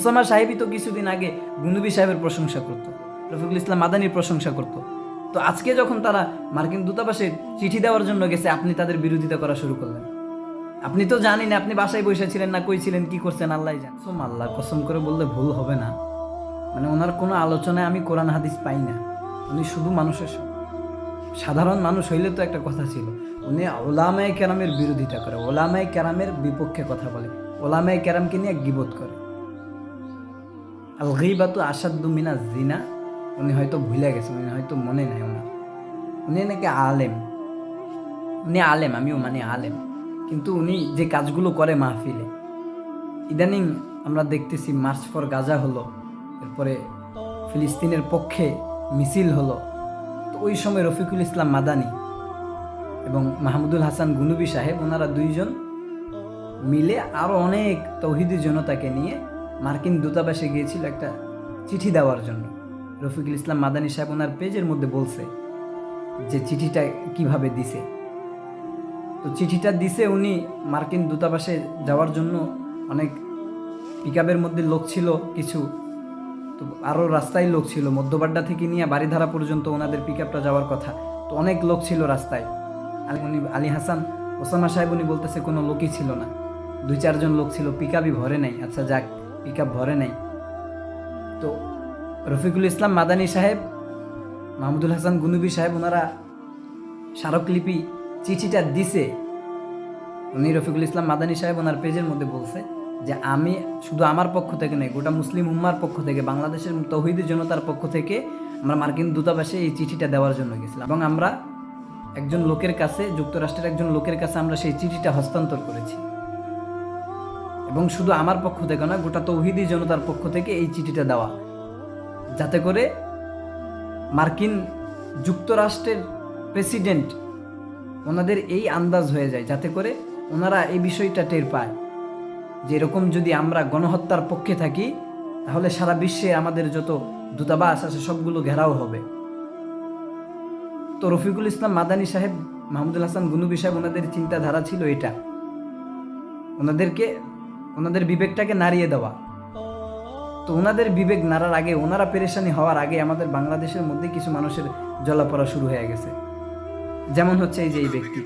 Osama সাহেবই তো কিছুদিন আগে গুনুবি সাহেবের প্রশংসা করতো, রফিকুল ইসলাম মাদানির প্রশংসা করতো। তো আজকে যখন তারা মার্কিন দূতাবাসে চিঠি দেওয়ার জন্য গেছে, আপনি তাদের বিরোধিতা করা শুরু করলেন। আপনি তো জানেন, আপনি বাসায় বসে ছিলেন না, কই ছিলেন, কি করছেন আল্লাহ জান। সোম আল্লাহ, কসম করে বললে ভুল হবে না। মানে ওনার কোনো আলোচনায় আমি কোরআন হাদিস পাই না। উনি শুধু মানুষের সাধারণ মানুষ হইলে তো একটা কথা ছিল, উনি ওলামায় কেরামের বিরোধিতা করে, ওলামায় কেরামের বিপক্ষে কথা বলে, ওলামায় কেরামকে নিয়ে গিবোধ করে। আল গিবাতু আসাদ্দু মিনা জিনা উনি হয়তো ভুলে গেছেন, উনি হয়তো মনে নাই ওনার। উনি নাকি আলেম। উনি আলেম, আমিও মানে আলেম। কিন্তু উনি যে কাজগুলো করে মাহফিলে, ইদানিং আমরা দেখতেছি মার্চ ফর গাজা হলো, এরপরে ফিলিস্তিনের পক্ষে মিছিল হলো। তো ওই সময় রফিকুল ইসলাম মাদানি এবং মাহমুদুল হাসান গুনুবি সাহেব, ওনারা দুইজন মিলে আরও অনেক তৌহিদি জনতাকে নিয়ে মার্কিন দূতাবাসে গিয়েছিল একটা চিঠি দেওয়ার জন্য। রফিকুল ইসলাম মাদানী সাহেব ওনার পেজের মধ্যে বলছে যে চিঠিটা কীভাবে দিছে। তো চিঠিটা দিছে উনি মার্কিন দূতাবাসে যাওয়ার জন্য। অনেক পিকআপের মধ্যে লোক ছিল, কিছু তো আরও রাস্তায় লোক ছিল। মধ্যবাড্ডা থেকে নিয়ে বাড়িধারা পর্যন্ত ওনাদের পিকআপটা যাওয়ার কথা। তো অনেক লোক ছিল রাস্তায়। উনি আলী হাসান, ওসামা সাহেব উনি বলতেছে কোনো লোকই ছিল না। দুই চারজন লোক ছিল, পিকআপই ভরে নাই। আচ্ছা যাক। পিকআপ ভরে নাই। তো রফিকুল ইসলাম মাদানী সাহেব, মাহমুদুল হাসান গুনুবি সাহেব ওনারা স্মারকলিপি চিঠিটা দিছে। উনি রফিকুল ইসলাম মাদানী সাহেব ওনার পেজের মধ্যে বলছে যে, আমি শুধু আমার পক্ষ থেকে নয়, গোটা মুসলিম উম্মার পক্ষ থেকে, বাংলাদেশের তৌহিদি জনতার পক্ষ থেকে আমরা মার্কিন দূতাবাসে এই চিঠিটা দেওয়ার জন্য গেছিলাম এবং আমরা একজন লোকের কাছে, যুক্তরাষ্ট্রের একজন লোকের কাছে আমরা সেই চিঠিটা হস্তান্তর করেছি। এবং শুধু আমার পক্ষ থেকে না গোটা তৌহিদি জনতার পক্ষ থেকে এই চিঠিটা দেওয়া। যাতে করে মার্কিন যুক্তরাষ্ট্রের প্রেসিডেন্ট ওনাদের এই আন্দাজ হয়ে যায়, যাতে করে ওনারা এই বিষয়টা টের পায় যে এরকম যদি আমরা গণহত্যার পক্ষে থাকি, তাহলে সারা বিশ্বে আমাদের যত দূতাবাস আছে, সবগুলো ঘেরাও হবে। তো রফিকুল ইসলাম মাদানী সাহেব, মাহমুদুল হাসান গুনুবি সাহেব, ওনাদের চিন্তাধারা ছিল এটা। ওনাদেরকে ওনাদের বিবেকটাকে নাড়িয়ে দেওয়া। তো ওনাদের বিবেক নাড়ার আগে ওনারা পেরেশানি হওয়ার আগে আমাদের বাংলাদেশের মধ্যে কিছু মানুষের জলাপড়া শুরু হয়ে গেছে। যেমন হচ্ছে এই যে এই ব্যক্তি।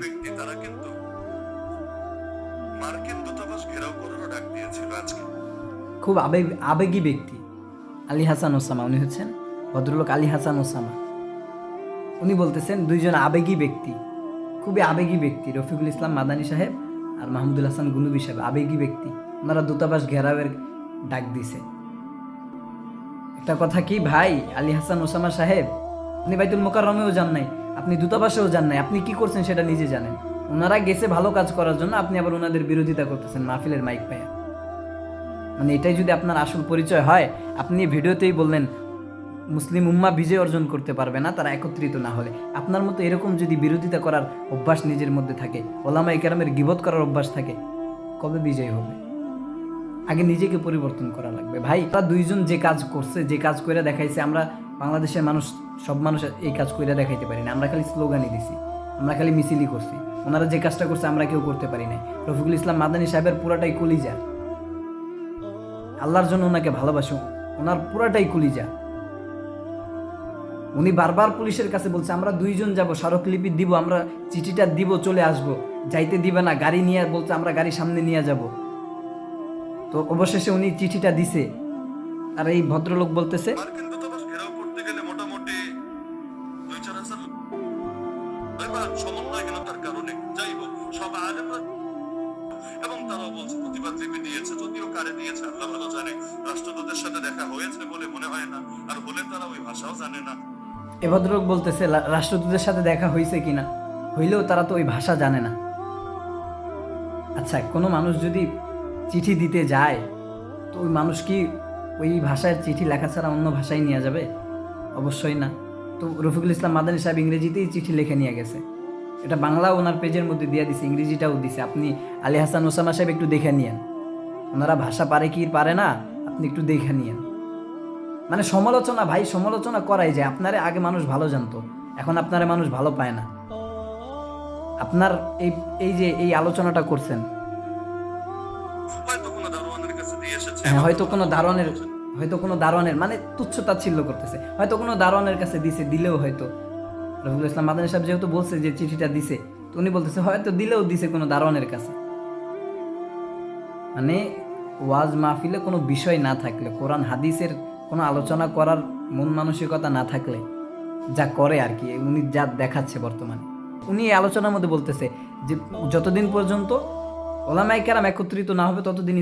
খুব আবেগ আবেগী ব্যক্তি। আলী হাসান ওসামা উনি হচ্ছেন ভদ্রলোক আলী হাসান ওসামা। উনি বলতেছেন দুইজন আবেগী ব্যক্তি খুবই আবেগী ব্যক্তি রফিকুল ইসলাম মাদানী সাহেব আর মাহমুদুল হাসান গুনুবি সাহেব আবেগী ব্যক্তি। ওনারা দূতাবাস ঘেরাওয়ের ডাক দিছে। একটা কথা কি ভাই? আলী হাসান ওসামা সাহেব, আপনি বাইতুল মোকাররমেও যান নাই, আপনি দূতাবাসেও যান নাই, আপনি কি করছেন সেটা নিজে জানেন। ওনারা গেছে ভালো কাজ করার জন্য, আপনি আবার ওনাদের বিরোধিতা করতেছেন, মাহফিলের মাইক পায়া। মানে এটাই যদি আপনার আসল পরিচয় হয়, আপনি ভিডিওতেই বললেন, মুসলিম উম্মা বিজয় অর্জন করতে পারবে না, তারা একত্রিত না হলে। আপনার মতো এরকম যদি বিরোধিতা করার অভ্যাস নিজের মধ্যে থাকে ওলামা ইকারামের গিবত করার অভ্যাস থাকে, কবে বিজয় হবে? আগে নিজেকে পরিবর্তন করা লাগবে। ভাই, তারা দুইজন যে কাজ করছে, যে কাজ করে দেখাইছে, আমরা বাংলাদেশের মানুষ, সব মানুষ এই কাজ করে দেখাইতে পারি না। আমরা খালি স্লোগানই দিছি। আমরা খালি মিছিলই করছি। ওনারা যে কাজটা করছে, আমরা কেউ করতে পারি নাই। রফিকুল ইসলাম মাদানী সাহেবের পুরাটাই কলিজা। আল্লাহর জন্য ওনাকে ভালোবাসো। ওনার পুরাটাই কলিজা। উনি বারবার পুলিশের কাছে বলছে, আমরা দুইজন যাব, স্মারকলিপি দিব, আমরা চিঠিটা দিব, চলে আসব। যাইতে দিবে না, গাড়ি নিয়ে বলছে, আমরা গাড়ি সামনে নিয়ে যাব। তো অবশেষে উনি চিঠিটা দিছে। আর এই ভদ্রলোক বলতেছে এবং তারাও বলছে প্রতিবাদ লিপি দিয়েছে যদিও কারে দিয়েছে আল্লাহ ভালো জানে। রাষ্ট্রদূতের সাথে দেখা হয়েছে বলে মনে হয় না আর হলে তারা ওই ভাষাও জানে না। এ ভদ্রলোক বলতেছে রাষ্ট্রদূতের সাথে দেখা হয়েছে কিনা? হইলেও তারা তো ওই ভাষা জানে না। আচ্ছা কোনো মানুষ যদি চিঠি দিতে যায়, তো ওই মানুষ কি ওই ভাষায় চিঠি লেখা ছাড়া অন্য ভাষায় নিয়ে যাবে? অবশ্যই না। তো রফিকুল ইসলাম মাদানী সাহেব ইংরেজিতেই চিঠি লিখে নিয়ে গেছে। এটা বাংলা ওনার পেজের মধ্যে দিয়ে দিছে, ইংরেজিটাও দিছে। আপনি আলী হাসান ওসামা সাহেব একটু দেখে নিয়েন। ওনারা ভাষা পারে কি পারে না, আপনি একটু দেখে নিয়েন। মানে সমালোচনা, ভাই, সমালোচনা করাই যায়। আপনারে আগে মানুষ ভালো জানতো, এখন আপনারে মানুষ ভালো পায় না। আপনার এই এই যে, এই আলোচনাটা করছেন হ্যাঁ, হয়তো কোনো দারোয়ানের হয়তো কোনো দারোয়ানের মানে তুচ্ছ তাচ্ছিল্য করতেছে। হয়তো কোনো দারোয়ানের কাছে দিছে দিলেও হয়তো। ইসলাম মাদানী সাহেব যেহেতু বলছে যে চিঠিটা দিছে তো উনি বলতেছে হয়তো দিলেও দিছে কোনো দারোয়ানের কাছে। মানে ওয়াজ মাহফিলে কোনো বিষয় না থাকলে কোরআন হাদিসের কোনো আলোচনা করার মন মানসিকতা না থাকলে যা করে আর কি উনি যা দেখাচ্ছে বর্তমানে। উনি আলোচনার মধ্যে বলতেছে যে যতদিন পর্যন্ত ওলামাই কেরাম একত্রিত না হবে ততদিন